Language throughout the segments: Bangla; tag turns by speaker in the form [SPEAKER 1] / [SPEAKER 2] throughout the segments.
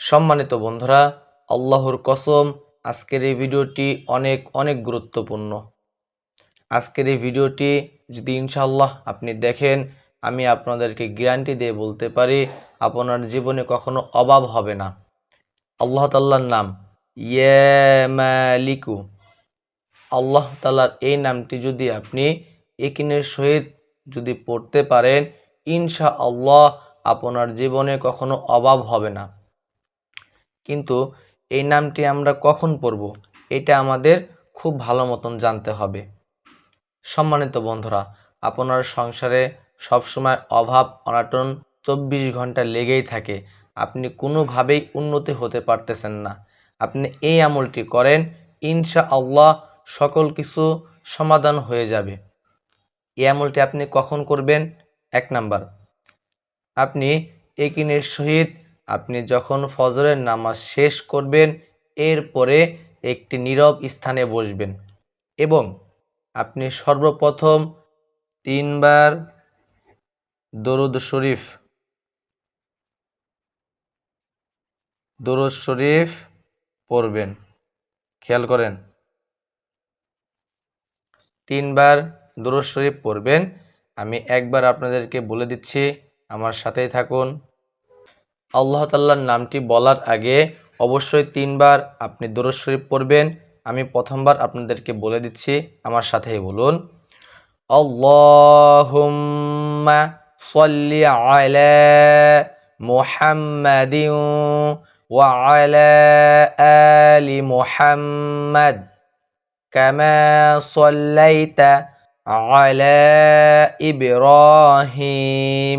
[SPEAKER 1] সম্মানিত বন্ধুরা, আল্লাহর কসম, আজকের এই ভিডিওটি অনেক অনেক গুরুত্বপূর্ণ। আজকের এই ভিডিওটি যদি ইনশাল্লাহ আপনি দেখেন, আমি আপনাদেরকে গ্যারান্টি দিয়ে বলতে পারি, আপনার জীবনে কখনো অভাব হবে না। আল্লাহ তাল্লার নাম ইয়ে মালিকু। আল্লাহ তাল্লার এই নামটি যদি আপনি একিনের সহিত যদি পড়তে পারেন ইনশা আল্লাহ আপনার জীবনে কখনো অভাব হবে না। কিন্তু এই নামটি আমরা কখন পড়ব? এটা আমাদের খুব ভালো মতন জানতে হবে। সম্মানিত বন্ধুরা, আপনার সংসারে সবসময় অভাব, অনাটন চব্বিশ ঘণ্টা লেগেই থাকে। আপনি কোনোভাবেই উন্নতি হতে পারতেছেন না। আপনি এই আমলটি করেন ইনশা আল্লাহ সকল কিছু সমাধান হয়ে যাবে। এই আমলটি আপনি কখন করবেন? এক নাম্বার, আপনি একিনের সহিত আপনি যখন ফজরের নামাজ শেষ করবেন, এরপরে একটি নীরব স্থানে বসবেন এবং আপনি সর্বপ্রথম তিনবার দরুদ শরীফ দরুদ শরীফ পড়বেন। খেয়াল করেন, তিনবার দরুদ শরীফ পড়বেন। আমি একবার আপনাদেরকে বলে দিচ্ছি, আমার সাথেই থাকুন। আল্লাহ তাল্লার নামটি বলার আগে অবশ্যই তিনবার আপনি দরুদ শরীফ পড়বেন। আমি প্রথমবার আপনাদেরকে বলে দিচ্ছি, আমার সাথেই বলুন। আল্লাহুম্মা সাল্লি ওয়া সাল্লাইতা আলা ইব্রাহিম।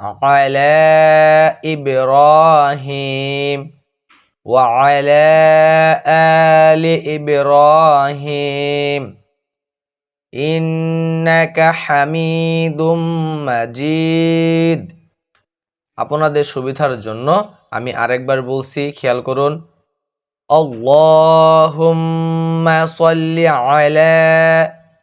[SPEAKER 1] على إبراهيم وعلى آل إبراهيم إنك حميد مجيد আপনাদের সুবিধার জন্য আমি আরেকবার বলছি খেয়াল করুন আল্লাহুম্মা সাল্লি আলা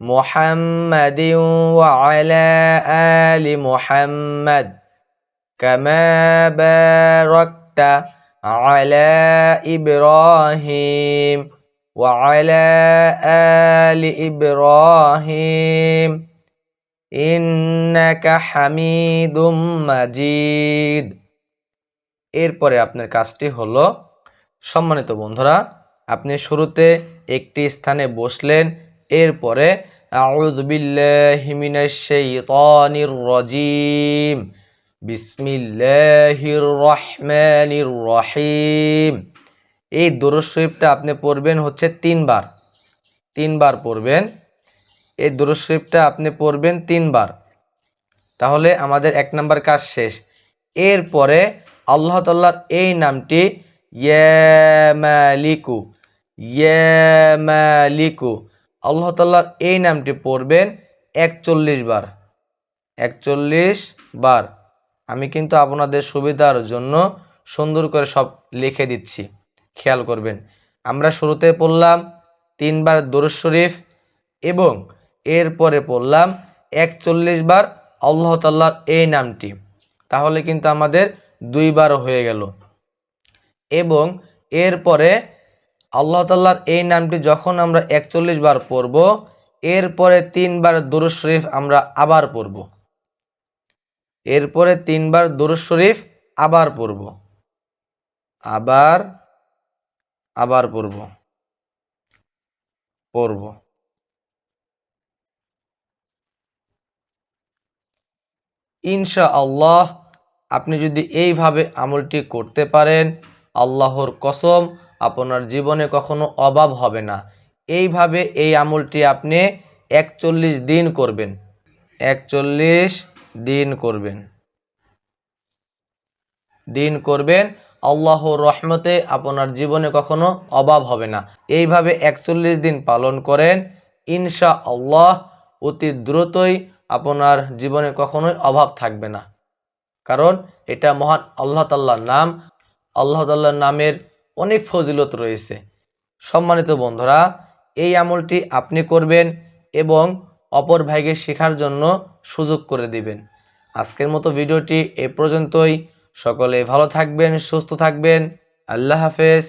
[SPEAKER 1] محمد وعلى آل محمد كما باركت على إبراهيم وعلى آل إبراهيم إنك حميد مجيد এরপরে আপনার কাজটি হলো সম্মানিত বন্ধুরা আপনি শুরুতে একটি স্থানে বসলেন এরপরে রাজিম। বিসমিল্লাহির রহমানির রহিম। এই দরুদ শরীফটা আপনি পড়বেন হচ্ছে তিনবার। তিনবার পড়বেন। এই দরুদ শরীফটা আপনি পড়বেন তিনবার। তাহলে আমাদের এক নাম্বার কাজ শেষ। এরপরে আল্লাহ তাল্লাহর এই নামটি ইয়ামালিকু ইয়ামালিকু আল্লাহ তাল্লাহর এই নামটি পড়বেন একচল্লিশ বার। একচল্লিশ বার। আমি কিন্তু আপনাদের সুবিধার জন্য সুন্দর করে সব লিখে দিচ্ছি। খেয়াল করবেন। আমরা শুরুতে পড়লাম তিনবার দরুদ শরীফ এবং এরপরে পড়লাম একচল্লিশ বার আল্লাহ তাল্লাহর এই নামটি। তাহলে কিন্তু আমাদের দুইবার হয়ে গেল। এবং এরপরে আল্লাহ তাল্লাহর এই নামটি যখন আমরা একচল্লিশ বার পড়ব, এরপরে তিনবার দুরুদ শরীফ আমরা আবার পড়ব। এরপরে তিনবার দুরুদ শরীফ আবার পড়ব। আবার আবার পড়ব। করব ইনশা আল্লাহ আপনি যদি এইভাবে আমলটি করতে পারেন, আল্লাহর কসম আপনার জীবনে কখনো অভাব হবে না। এইভাবে এই আমলটি আপনি একচল্লিশ দিন করবেন। একচল্লিশ দিন করবেন। দিন করবেন আল্লাহ রহমতে আপনার জীবনে কখনো অভাব হবে না। এইভাবে একচল্লিশ দিন পালন করেন ইনশা আল্লাহ অতি দ্রুতই আপনার জীবনে কখনোই অভাব থাকবে না। কারণ এটা মহান আল্লাহ তাল্লাহর নাম। আল্লাহ তাল্লাহর নামের অনেক ফজিলত রয়েছে। সম্মানিত বন্ধুরা, এই আমলটি আপনি করবেন এবং অপর ভাইকে শেখার জন্য সুযোগ করে দিবেন। আজকের মতো ভিডিওটি এ পর্যন্তই। সকলে ভালো থাকবেন, সুস্থ থাকবেন। আল্লাহ হাফেজ।